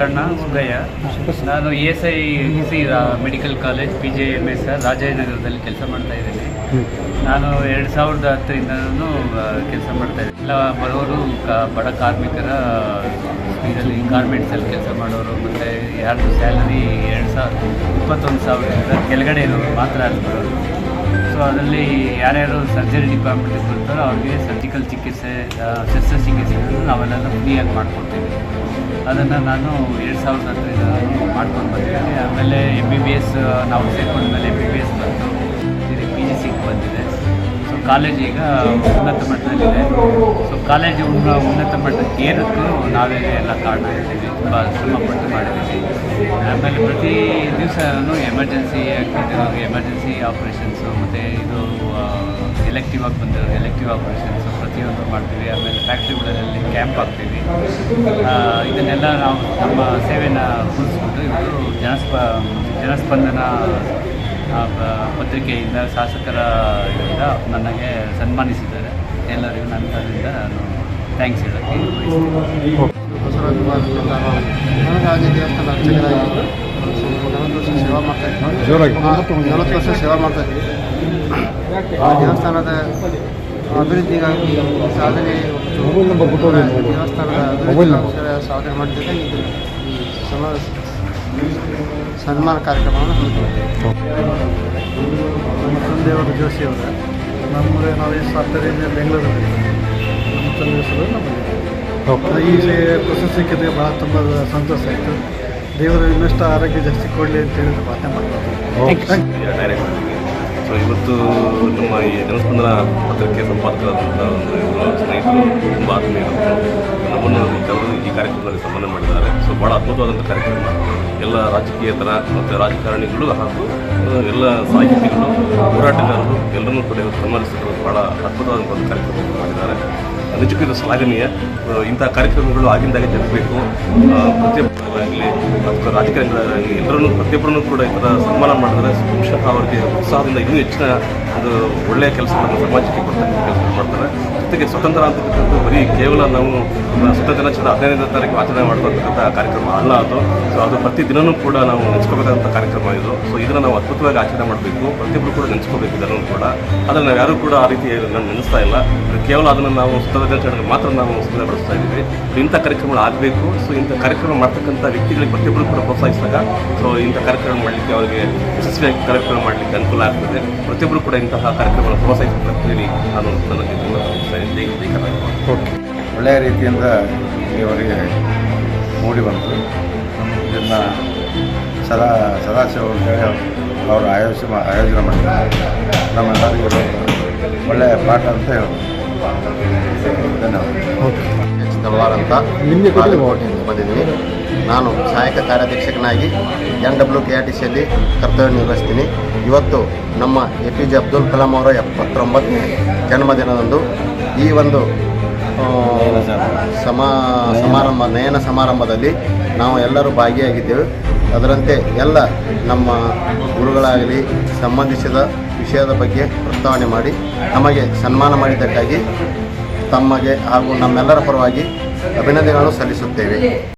ಶಂಕಣ್ಣ ಸುಗಯ್ಯ ನಾನು E S I, C medical college, P J M S, ರಾಜಾಜಿನಗರದಲ್ಲಿ ಕೆಲಸ ಮಾಡ್ತಾ ಇದ್ದೀನಿ. ನಾನು ಎರಡು ಸಾವಿರದ ಹತ್ತರಿಂದನೂ ಕೆಲಸ ಮಾಡ್ತಾ ಇದ್ದೀನಿ. ಎಲ್ಲ ಬರೋರು ಬಡ ಕಾರ್ಮಿಕರ ಇದರಲ್ಲಿ ಗಾರ್ಮೆಂಟ್ಸಲ್ಲಿ ಕೆಲಸ ಮಾಡೋರು, ಮತ್ತು ಯಾರ್ದು ಸ್ಯಾಲರಿ ಎರಡು ಸಾವಿರ ಇಪ್ಪತ್ತೊಂದು ಸಾವಿರದಿಂದ ಕೆಳಗಡೆ ಇರೋರು ಮಾತ್ರ ಅಲ್ಲಿ ಬರೋರು. ಸೊ ಅದರಲ್ಲಿ ಯಾರ್ಯಾರು ಸರ್ಜರಿ ಡಿಪಾರ್ಟ್ಮೆಂಟಿಗೆ ಬರ್ತಾರೋ ಅವ್ರಿಗೆ ಸರ್ಜಿಕಲ್ ಚಿಕಿತ್ಸೆ ಶಸ್ತ್ರಚಿಕಿತ್ಸೆಗಳನ್ನು ನಾವೆಲ್ಲ ಫ್ರೀಯಾಗಿ ಮಾಡಿಕೊಡ್ತೀವಿ. ಅದನ್ನು ನಾನು ಎರಡು ಸಾವಿರದ ಹತ್ತರಿಂದ ಮಾಡ್ಕೊಂಡು ಬಂದಿದ್ದೀನಿ. ಆಮೇಲೆ ಎಂ ಬಿ ಬಿ ಎಸ್ ನಾವು ಸೇರ್ಕೊಂಡ್ಮೇಲೆ ಎಂ ಬಿ ಬಿ ಎಸ್ ಬಂತು. ಇದು ಪಿ ಜಿ ಸಿಗೆ ಬಂದಿದೆ. ಸೊ ಕಾಲೇಜ್ ಈಗ ಉನ್ನತ ಮಟ್ಟದಲ್ಲಿದೆ. ಸೊ ಕಾಲೇಜು ಉನ್ನ, ಉನ್ನತ ಮಟ್ಟಕ್ಕೆ ಏರಕ್ಕೂ ನಾವೇ ಎಲ್ಲ ಕಾರಣ ಇದ್ದೀವಿ. ತುಂಬ ಶ್ರಮಪಟ್ಟು ಮಾಡಿದ್ದೀವಿ. ಆಮೇಲೆ ಪ್ರತಿ ದಿವಸ ಎಮರ್ಜೆನ್ಸಿ ಆಗ್ತಿರೋರಿಗೆ ಎಮರ್ಜೆನ್ಸಿ ಆಪ್ರೇಷನ್ಸು ಮತ್ತು ಎಲೆಕ್ಟಿವ್ ಆಗಿ ಬಂದಿರೋ ಎಲೆಕ್ಟಿವ್ ಆಪರೇಷನ್ಸ್ ಪ್ರತಿಯೊಂದು ಮಾಡ್ತೀವಿ. ಆಮೇಲೆ ಫ್ಯಾಕ್ಟ್ರಿಗಳಲ್ಲಿ ಕ್ಯಾಂಪ್ ಹಾಕ್ತೀವಿ. ಆ, ಇದನ್ನೆಲ್ಲ ನಾವು ನಮ್ಮ ಸೇವೆನ ಉಳಿಸ್ಬಿಟ್ಟು ಇವರು ಜನಸ್ಪ ಜನಸ್ಪಂದನ ಪತ್ರಿಕೆಯಿಂದ ಶಾಸಕರ ಇದರಿಂದ ನನಗೆ ಸನ್ಮಾನಿಸಿದ್ದಾರೆ. ಎಲ್ಲರಿಗೂ ನನ್ನ ಅದರಿಂದ ನಾನು ಥ್ಯಾಂಕ್ಸ್ ಹೇಳೋಕ್ಕೆ ಬಯಸ್ತೀನಿ. ಬಸವರಾಜ ಕುಮಾರ್ ಅಂತ ನಾನು ನನಗಾಗಿ ದೇವಸ್ಥಾನ ಅರ್ಚಕರಾಗಿ ನಲವತ್ತು ವರ್ಷ ಸೇವಾ ಮಾಡ್ತಾ ಇದ್ದೀನಿ ಜೋರಾಗಿ. ನಲವತ್ತು ವರ್ಷ ಸೇವಾ ಮಾಡ್ತಾ ಇದ್ದೀನಿ ದೇವಸ್ಥಾನದ ಅಭಿವೃದ್ಧಿಗಾಗಿ ಸಾಧನೆ. ದೇವಸ್ಥಾನದ ಅಭಿವೃದ್ಧಿ ಸಾಧನೆ ಮಾಡಿದರೆ ಇದು ಸಮ ಸನ್ಮಾನ ಕಾರ್ಯಕ್ರಮವನ್ನು ತಂದೆಯವರು ಜೋಶಿ ಅವರ. ನಮ್ಮದೇ ನಾವು ಈ ಸಾಫ್ಟ್ವೇರಿಂದ ಬೆಂಗಳೂರಲ್ಲಿ ನಮ್ಮ ತಂದೆ ಹೆಸರು ಈ ಪ್ರಶಸ್ತಿ ಸಿಕ್ಕಿದ್ರೆ ಭಾಳ ತುಂಬ ಸಂತೋಷ ಆಯಿತು. ದೇವರು ಇನ್ನಷ್ಟು ಆರೋಗ್ಯ ಜಾಸ್ತಿ ಕೊಡಲಿ ಅಂತ ಹೇಳಿ ಪ್ರಾರ್ಥನೆ ಡೈರೆಕ್ಟ್ ಸೊ ಇವತ್ತು ನಮ್ಮ ಈ ಜನಸ್ಪಂದನ ಪತ್ರಿಕೆ ಸಂಪಾದಕರಾದಂಥ ಒಂದು ಇವರು ಸ್ನೇಹಿತರು ತುಂಬ ಆತ್ಮೀಯರು. ನಮ್ಮನ್ನು ಈ ಕಾರ್ಯಕ್ರಮದಲ್ಲಿ ಸನ್ಮಾನ ಮಾಡಿದ್ದಾರೆ. ಸೊ ಭಾಳ ಅದ್ಭುತವಾದಂಥ ಕಾರ್ಯಕ್ರಮ. ಎಲ್ಲ ರಾಜಕೀಯತರ ಮತ್ತು ರಾಜಕಾರಣಿಗಳು ಹಾಗೂ ಎಲ್ಲ ಸಾಹಿತಿಗಳು, ಹೋರಾಟಗಾರರು ಎಲ್ಲರನ್ನೂ ಕೂಡ ಸನ್ಮಾನಿಸಿದ್ರು ಭಾಳ ಅದ್ಭುತವಾದಂಥ ಒಂದು ಕಾರ್ಯಕ್ರಮವನ್ನು ಮಾಡಿದ್ದಾರೆ. ನಿಜಕ್ಕೂ ಇದು ಶ್ಲಾಘನೀಯ. ಇಂಥ ಕಾರ್ಯಕ್ರಮಗಳು ಆಗಿಂದಾಗೆ ಜರುಗಬೇಕು. ಪ್ರತಿಯೊಬ್ಬರಾಗಲಿ ಅಥವಾ ರಾಜಕಾರಣಿಗಳಾಗಲಿ ಎಲ್ಲರನ್ನೂ ಪ್ರತಿಯೊಬ್ಬರನ್ನು ಕೂಡ ಈ ಥರ ಸನ್ಮಾನ ಮಾಡಿದ್ರೆ ಬಹುಶಃ ಅವರಿಗೆ ಉತ್ಸಾಹದಿಂದ ಇನ್ನೂ ಹೆಚ್ಚಿನ ಒಂದು ಒಳ್ಳೆಯ ಕೆಲಸಗಳನ್ನು ಸಮಾಜಕ್ಕೆ ಕೊಡ್ತಕ್ಕಂಥ ಕೆಲಸ ಮಾಡ್ತಾರೆ. ಜೊತೆಗೆ ಸ್ವತಂತ್ರ ಅಂತಕ್ಕಂಥದ್ದು ಬರೀ ಕೇವಲ ನಾವು ಸ್ವತಂತ್ರ ದಿನಾಚರಣೆ ಹದಿನೈದನೇ ತಾರೀಕು ಆಚರಣೆ ಮಾಡ್ತಕ್ಕಂಥ ಕಾರ್ಯಕ್ರಮ ಅಲ್ಲ ಅದು. ಸೊ ಅದು ಪ್ರತಿ ದಿನವೂ ಕೂಡ ನಾವು ನೆನೆಸ್ಕೋಬೇಕಾದಂಥ ಕಾರ್ಯಕ್ರಮ ಇದು. ಸೊ ಇದನ್ನು ನಾವು ಅದ್ಭುತವಾಗಿ ಆಚರಣೆ ಮಾಡಬೇಕು. ಪ್ರತಿಯೊಬ್ಬರು ಕೂಡ ನೆನೆಸ್ಕೋಬೇಕು ಇದನ್ನು ಕೂಡ. ಆದರೆ ನಾವು ಯಾರೂ ಕೂಡ ಆ ರೀತಿ ನಾನು ನೆನೆಸ್ತಾ ಇಲ್ಲ. ಕೇವಲ ಅದನ್ನು ನಾವು ಸ್ವತಂತ್ರ ದಿನಾಚರಣೆಗೆ ಮಾತ್ರ ನಾವು ಸಿದ್ಧಪಡಿಸ್ತಾ ಇದ್ದೀವಿ. ಇಂಥ ಕಾರ್ಯಕ್ರಮಗಳು ಆಗಬೇಕು. ಸೊ ಇಂಥ ಕಾರ್ಯಕ್ರಮ ಮಾಡ್ತಕ್ಕಂಥ ವ್ಯಕ್ತಿಗಳಿಗೆ ಪ್ರತಿಯೊಬ್ಬರು ಕೂಡ ಪ್ರೋತ್ಸಾಹಿಸಿದಾಗ ಸೊ ಇಂಥ ಕಾರ್ಯಕ್ರಮ ಮಾಡಲಿಕ್ಕೆ ಅವರಿಗೆ ಯಶಸ್ವಿಯಾಗಿ ಕಾರ್ಯಕ್ರಮ ಮಾಡಲಿಕ್ಕೆ ಅನುಕೂಲ ಆಗ್ತದೆ. ಪ್ರತಿಯೊಬ್ಬರು ಕೂಡ ಇಂತಹ ಕಾರ್ಯಕ್ರಮಗಳನ್ನು ಪ್ರೋತ್ಸಾಹಿಸಬೇಕು ನಾನು ನನಗೆ ನಾನು ನನಗೆ ಓಕೆ. ಒಳ್ಳೆಯ ರೀತಿಯಿಂದ ಇವರಿಗೆ ಮೂಡಿ ಬಂತು. ಇದನ್ನು ಸದಾ ಸದಾಶಿವ ಅಂತೇಳಿ ಅವರು ಆಯೋಜ ಆಯೋಜನೆ ಮಾಡಿದ್ದಾರೆ ನಮ್ಮೆಲ್ಲರಿಗೂ ಒಳ್ಳೆಯ ಪಾಠ ಅಂತ ಹೇಳ್ಬೋದು. ಧನ್ಯವಾದ ಅಂತ ನಿಮಗೆ ಬಂದಿದ್ದೀನಿ ನಾನು ಸಹಾಯಕ ಕಾರ್ಯಾಧ್ಯಕ್ಷಕನಾಗಿ N W K R T ಸಿಯಲ್ಲಿ ಕರ್ತವ್ಯ ನಿರ್ವಹಿಸ್ತೀನಿ. ಇವತ್ತು ನಮ್ಮ A P J Abdul Kalam ಅವರ ಎಪ್ಪತ್ತೊಂಬತ್ತನೇ ಜನ್ಮದಿನದಂದು ಈ ಒಂದು ಸಮ, ಸಮಾರಂಭ, ನಯನ ಸಮಾರಂಭದಲ್ಲಿ ನಾವು ಎಲ್ಲರೂ ಭಾಗಿಯಾಗಿದ್ದೇವೆ. ಅದರಂತೆ ಎಲ್ಲ ನಮ್ಮ ಗುರುಗಳಾಗಲಿ, ಸಂಬಂಧಿಸಿದ ವಿಷಯದ ಬಗ್ಗೆ ಪ್ರಸ್ತಾವನೆ ಮಾಡಿ, ನಮಗೆ ಸನ್ಮಾನ ಮಾಡಿದ್ದಕ್ಕಾಗಿ ತಮಗೆ ಹಾಗೂ ನಮ್ಮೆಲ್ಲರ ಪರವಾಗಿ ಅಭಿನಂದನೆಗಳು ಸಲ್ಲಿಸುತ್ತೇವೆ.